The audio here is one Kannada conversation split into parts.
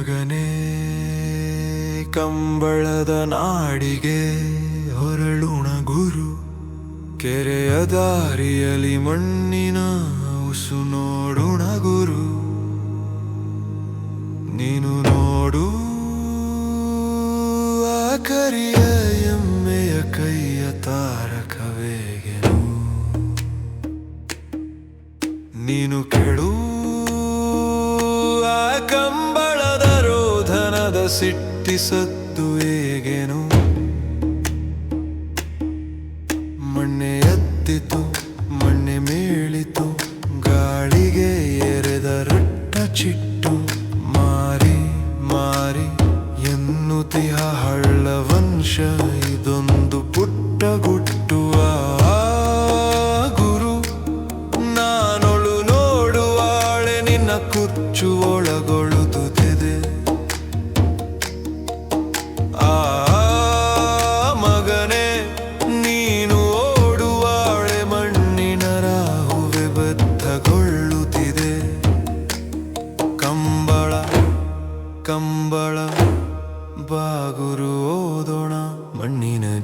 ಮಗನೇ ಕಂಬಳದ ನಾಡಿಗೆ ಹೊರಳುಣ ಗುರು. ಕೆರೆಯ ದಾರಿಯಲ್ಲಿ ಮಣ್ಣಿನ ಉಸು ನೋಡುಣ ಗುರು. ನೀನು ನೋಡು ಆ ಕರಿಯ ಎಮ್ಮೆಯ ಕೈಯ ತಾರಕವೇಗೆನು ನೀನು ಕೆಳು ಆ ರೋಧನದ ಸಿಟ್ಟಿಸದ್ದು ಹೇಗೇನು. ಮಣ್ಣೆ ಎದ್ದಿತು ಮಣ್ಣೆ ಮೇಳಿತು, ಗಾಳಿಗೆ ಎರೆದ ರಟ್ಟ ಚಿಟ್ಟು. ಮಾರಿ ಮಾರಿ, ಎನ್ನುತಿಹ ಹಳ್ಳ ವಂಶ, ಇದೊಂದು ಪುಟ್ಟ ಗುಟ್ಟುವ ಗುರು. ನಾನೊಳು ನೋಡುವಾಳೆ ನಿನ್ನ ಕುಚ್ಚು ಒಳಗೊಳ್ಳುತ್ತಿದೆ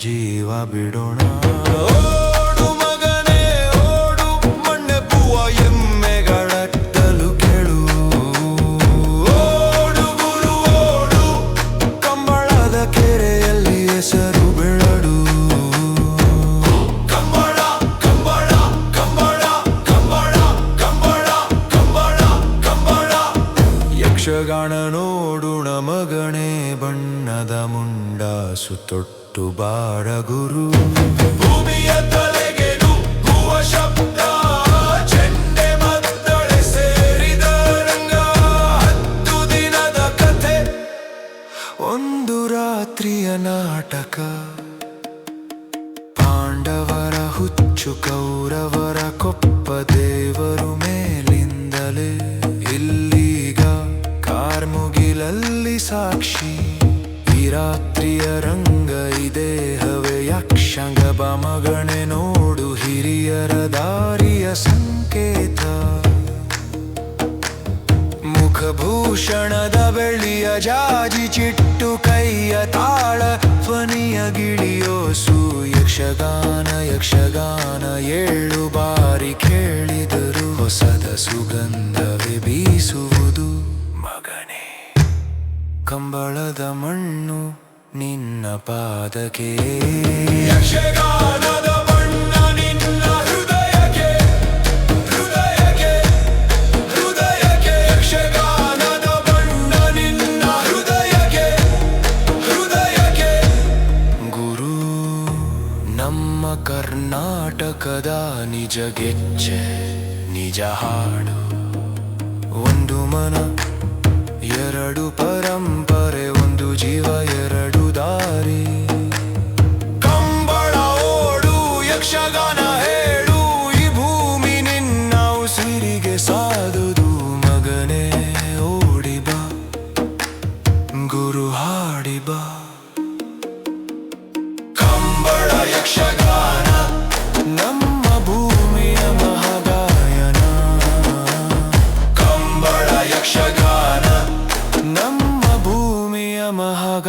ಜೀವ ಬಿಡೋಣ. ಓಡು ಮಗನೇ, ಓಡು ಮಣ್ಣೆ ಬುವ ಎಮ್ಮೆಗಳಟ್ಟಲು ಕೇಳು. ಓಡು ಗುರು, ಓಡು ಕಂಬಳದ ಕೆರೆಯಲ್ಲಿ ಹೆಸರು ಬೆಳಡು ಕಂಬಳ ಕಂಬಳ ಕಂಬಳ ಕಂಬಳ ಕಂಬಳ ಕಂಬಳ ಕಂಬಳ. ಯಕ್ಷಗಾನ ನೋಡುಣ ಮಗಣೆ ಬಣ್ಣದ ಮುಂಡಾಸು ತೊಟ್ಟು ಬಾಡ ಗುರು. ಭೂಮಿಯ ತಲೆಗೆ ನುಗ್ಗುವ ಶಬ್ದ, ಚೆಂಡೆ ಮತ್ತಳೆ ಸೇರಿದ ರಂಗ. ಹತ್ತು ದಿನದ ಕಥೆ, ಒಂದು ರಾತ್ರಿಯ ನಾಟಕ. ಪಾಂಡವರ ಹುಚ್ಚು ಕೌರವರ ಕೊಪ್ಪ ದೇವರು ಮೇಲಿಂದಲೇ. ಇಲ್ಲೀಗ ಕಾರ್ಮುಗಿಲಲ್ಲಿ ಸಾಕ್ಷಿ. ರಾತ್ರಿಯ ರಂಗ ದೇಹವೇ ಹವೆ ಯಕ್ಷಂಗ ಬಮಗಣೆ ನೋಡು, ಹಿರಿಯರ ದಾರಿಯ ಸಂಕೇತ. ಮುಖಭೂಷಣದ ಬೆಳ್ಳಿಯ ಜಾಜಿ ಚಿಟ್ಟು ಕೈಯ ತಾಳ, ಧ್ವನಿಯ ಗಿಳಿಯೋಸು ಯಕ್ಷಗಾನ ಯಕ್ಷಗಾನ ಏಳು ಬಾರಿ ಕೇಳಿದರು, ಹೊಸದ ಸುಗಂಧವೇ ಬೀಸುವುದು. ಕಂಬಳದ ಮಣ್ಣು ನಿನ್ನ ಪಾದಕ್ಕೆ. ಯಕ್ಷಗಾನದ ಬಣ್ಣ ನಿನ್ನ ಹೃದಯಕ್ಕೆ ಹೃದಯಕ್ಕೆ ಹೃದಯಕ್ಕೆ. ಯಕ್ಷಗಾನದ ಬಣ್ಣ ನಿನ್ನ ಹೃದಯಕ್ಕೆ ಹೃದಯಕ್ಕೆ. ಗುರು ನಮ್ಮ ಕರ್ನಾಟಕದ ನಿಜ ಗೆಜ್ಜೆ ನಿಜ ಹಾಡು. ಒಂದು ಮನ ಎರಡು ಪರಂಪರೆ ಜೀವ ಎರಡು ದಾರಿ. ಕಂಬಳ ಓಡು, ಯಕ್ಷಗಾನ ಹೇಳು, ಈ ಭೂಮಿ ನಿನ್ನ ಉಸಿರಿಗೆ ಸಾದುದು, ಮಗನೇ ಓಡಿಬ ಗುರು ಹಾಡಿಬಾ my heart